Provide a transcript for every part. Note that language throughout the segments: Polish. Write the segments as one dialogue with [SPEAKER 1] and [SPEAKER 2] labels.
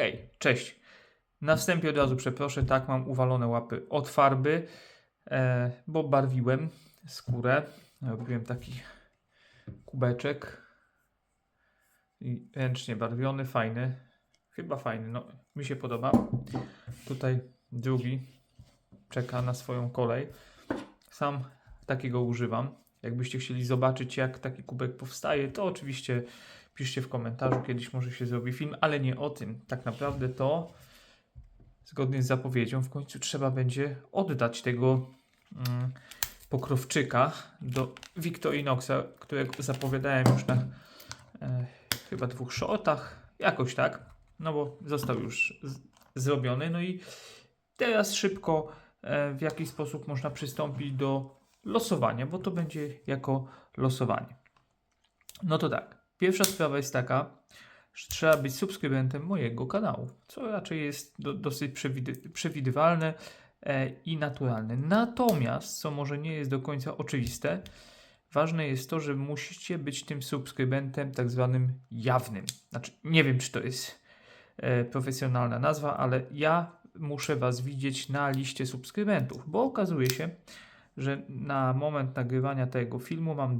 [SPEAKER 1] Hej, cześć. Na wstępie od razu przeproszę, tak, mam uwalone łapy od farby, e, bo barwiłem skórę. Robiłem taki kubeczek. I ręcznie barwiony, fajny. Chyba fajny, no mi się podoba. Tutaj drugi czeka na swoją kolej. Sam takiego używam. Jakbyście chcieli zobaczyć, jak taki kubek powstaje, to oczywiście piszcie w komentarzu, kiedyś może się zrobi film, ale nie o tym. Tak naprawdę to, zgodnie z zapowiedzią, w końcu trzeba będzie oddać tego mm, pokrowczyka do Victorinoxa, którego zapowiadałem już na e, chyba dwóch shortach, jakoś tak, no bo został już zrobiony. No i teraz szybko e, w jaki sposób można przystąpić do losowania, bo to będzie jako losowanie. No to tak. Pierwsza sprawa jest taka, że trzeba być subskrybentem mojego kanału, co raczej jest do, dosyć przewidy, przewidywalne e, i naturalne. Natomiast, co może nie jest do końca oczywiste, ważne jest to, że musicie być tym subskrybentem tak zwanym jawnym. Znaczy, nie wiem, czy to jest e, profesjonalna nazwa, ale ja muszę Was widzieć na liście subskrybentów, bo okazuje się, że na moment nagrywania tego filmu mam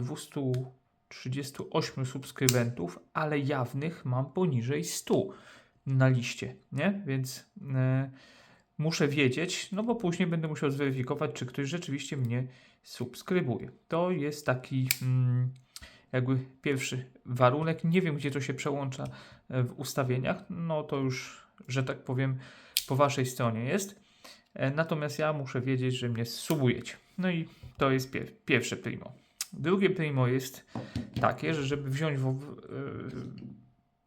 [SPEAKER 1] 238 subskrybentów, ale jawnych mam poniżej 100 na liście, nie? Więc e, muszę wiedzieć, no bo później będę musiał zweryfikować, czy ktoś rzeczywiście mnie subskrybuje. To jest taki mm, jakby pierwszy warunek. Nie wiem, gdzie to się przełącza e, w ustawieniach, no to już, że tak powiem, po waszej stronie jest. E, Natomiast ja muszę wiedzieć, że mnie subujecie. No i to jest pier pierwsze primo. Drugie primo jest takie, że żeby wziąć w, yy,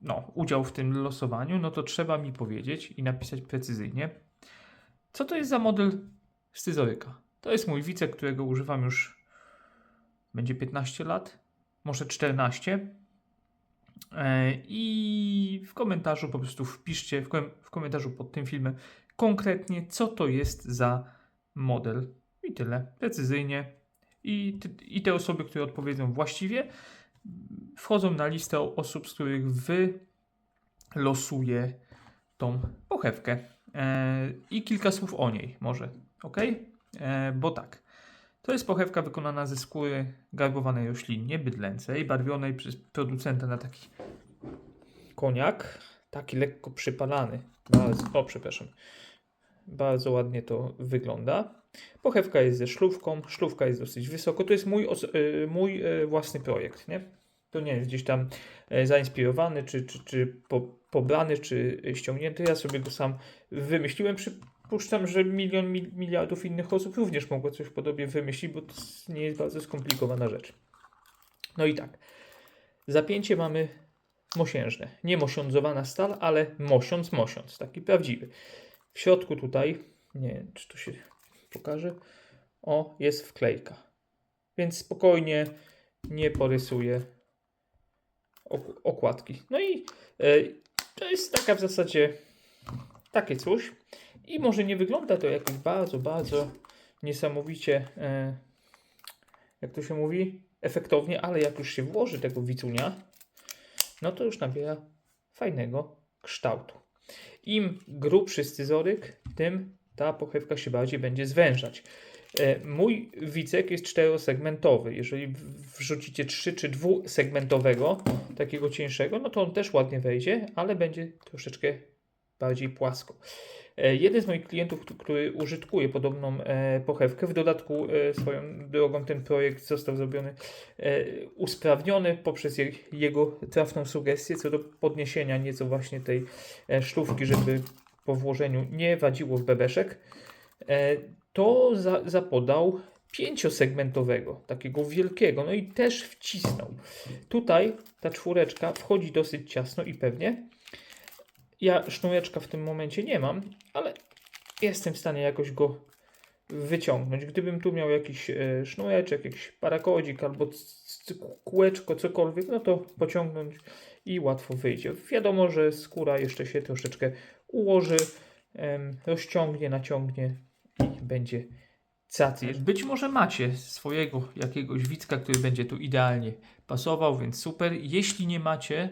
[SPEAKER 1] no, udział w tym losowaniu, no to trzeba mi powiedzieć i napisać precyzyjnie, co to jest za model scyzoryka. To jest mój wicek, którego używam już będzie 15 lat, może 14. E, I w komentarzu po prostu wpiszcie, w, kom w komentarzu pod tym filmem konkretnie, co to jest za model. I tyle. Precyzyjnie. I, I te osoby, które odpowiedzą właściwie, wchodzą na listę osób, z których wy losuje tą pochewkę. E, I kilka słów o niej może. Ok? E, bo tak. To jest pochewka wykonana ze skóry garbowanej roślinnie, bydlęcej, barwionej przez producenta na taki koniak, taki lekko przypalany. Bardzo, o, przepraszam. Bardzo ładnie to wygląda. Pochewka jest ze szlówką, szlówka jest dosyć wysoko. To jest mój, y, mój y, własny projekt, nie? To nie jest gdzieś tam e, zainspirowany, czy, czy, czy po, pobrany, czy ściągnięty. Ja sobie go sam wymyśliłem. Przypuszczam, że milion mil, miliardów innych osób również mogło coś podobnie wymyślić, bo to nie jest bardzo skomplikowana rzecz. No i tak. Zapięcie mamy mosiężne. Nie mosiądzowana stal, ale mosiąc, mosiąc. Taki prawdziwy. W środku tutaj, nie wiem, czy to się pokaże, o, jest wklejka. Więc spokojnie nie porysuję ok- okładki. No i e, to jest taka w zasadzie takie coś. I może nie wygląda to jakoś bardzo, bardzo niesamowicie, e, jak to się mówi, efektownie, ale jak już się włoży tego wicunia, no to już nabiera fajnego kształtu. Im grubszy scyzoryk, tym ta pochewka się bardziej będzie zwężać. E, Mój wicek jest czterosegmentowy. Jeżeli wrzucicie trzy czy dwusegmentowego, takiego cieńszego, no to on też ładnie wejdzie, ale będzie troszeczkę bardziej płasko. E, Jeden z moich klientów, któ- który użytkuje podobną e, pochewkę, w dodatku e, swoją drogą ten projekt został zrobiony, usprawniony poprzez je, jego trafną sugestię co do podniesienia nieco właśnie tej szlówki, żeby po włożeniu nie wadziło w bebeszek, to za, zapodał pięciosegmentowego, takiego wielkiego, no i też wcisnął. Tutaj ta czwóreczka wchodzi dosyć ciasno i pewnie. Ja sznureczka w tym momencie nie mam, ale jestem w stanie jakoś go wyciągnąć. Gdybym tu miał jakiś e, sznureczek, jakiś parakodzik albo kółeczko, cokolwiek, no to pociągnąć i łatwo wyjdzie. Wiadomo, że skóra jeszcze się troszeczkę ułoży, rozciągnie, naciągnie i będzie cacy. Być może macie swojego jakiegoś widzka, który będzie tu idealnie pasował, więc super. Jeśli nie macie,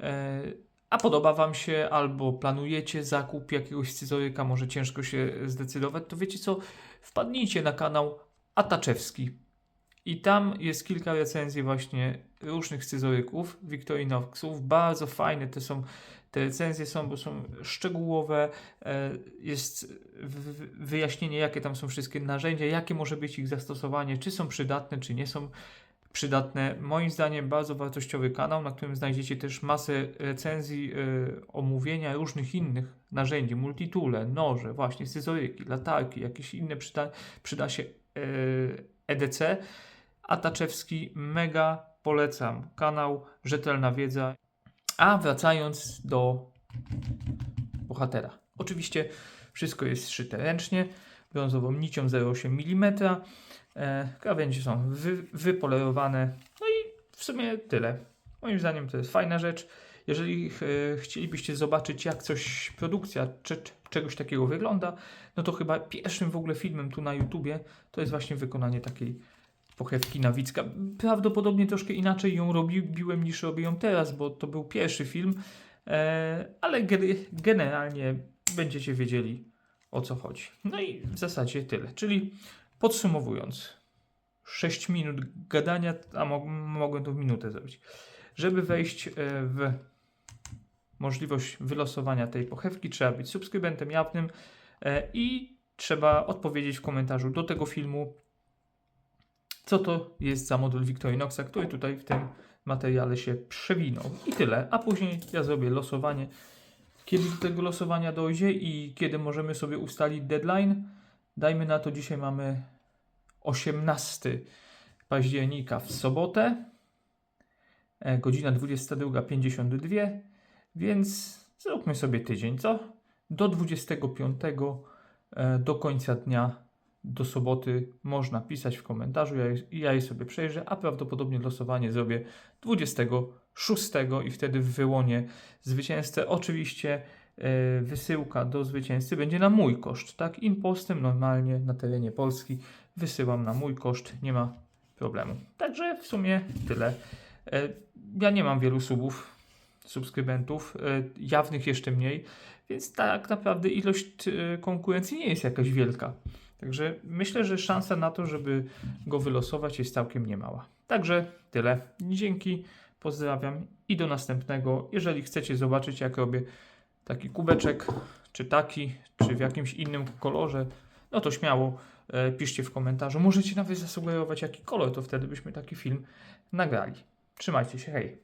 [SPEAKER 1] e, a podoba Wam się, albo planujecie zakup jakiegoś scyzoryka, może ciężko się zdecydować, to wiecie co, wpadnijcie na kanał Ataczewski. I tam jest kilka recenzji właśnie różnych scyzoryków, Victorinoxów, bardzo fajne te są, te recenzje są, bo są szczegółowe, e, jest wyjaśnienie, jakie tam są wszystkie narzędzia, jakie może być ich zastosowanie, czy są przydatne, czy nie są przydatne. Moim zdaniem bardzo wartościowy kanał, na którym znajdziecie też masę recenzji, e, omówienia różnych innych narzędzi, multitoole, noże, właśnie scyzoryki, latarki, jakieś inne przyda, przyda się e, EDC. Ataczewski, mega polecam. Kanał, rzetelna wiedza. A wracając do bohatera. Oczywiście wszystko jest szyte ręcznie, brązową nicią 0,8 mm. E, krawędzie są wy, wypolerowane. No i w sumie tyle. Moim zdaniem to jest fajna rzecz. Jeżeli e, chcielibyście zobaczyć, jak coś, produkcja czy, czegoś takiego wygląda, no to chyba pierwszym w ogóle filmem tu na YouTubie to jest właśnie wykonanie takiej pochewki Nawicka. Prawdopodobnie troszkę inaczej ją robiłem niż robię ją teraz, bo to był pierwszy film, e, ale ge- generalnie będziecie wiedzieli o co chodzi. No i w zasadzie tyle. Czyli podsumowując, 6 minut gadania, a mo- mogłem to w minutę zrobić. Żeby wejść e, w możliwość wylosowania tej pochewki, trzeba być subskrybentem jawnym e, i trzeba odpowiedzieć w komentarzu do tego filmu, co to jest za model Victorinoxa, który tutaj w tym materiale się przewinął. I tyle. A później ja zrobię losowanie. Kiedy do tego losowania dojdzie i kiedy możemy sobie ustalić deadline, dajmy na to, dzisiaj mamy 18 października w sobotę, e, godzina 22.52, więc zróbmy sobie tydzień, co? Do 25 e, do końca dnia do soboty można pisać w komentarzu, ja, ja je sobie przejrzę, a prawdopodobnie losowanie zrobię 26 i wtedy wyłonię zwycięzcę. Oczywiście e, wysyłka do zwycięzcy będzie na mój koszt, tak? Impostem normalnie na terenie Polski wysyłam na mój koszt, nie ma problemu. Także w sumie tyle. E, ja nie mam wielu subów, subskrybentów, e, jawnych jeszcze mniej, więc tak naprawdę ilość e, konkurencji nie jest jakaś wielka. Także myślę, że szansa na to, żeby go wylosować jest całkiem niemała. Także tyle. Dzięki, pozdrawiam i do następnego. Jeżeli chcecie zobaczyć, jak robię taki kubeczek, czy taki, czy w jakimś innym kolorze, no to śmiało piszcie w komentarzu. Możecie nawet zasugerować, jaki kolor, to wtedy byśmy taki film nagrali. Trzymajcie się, hej!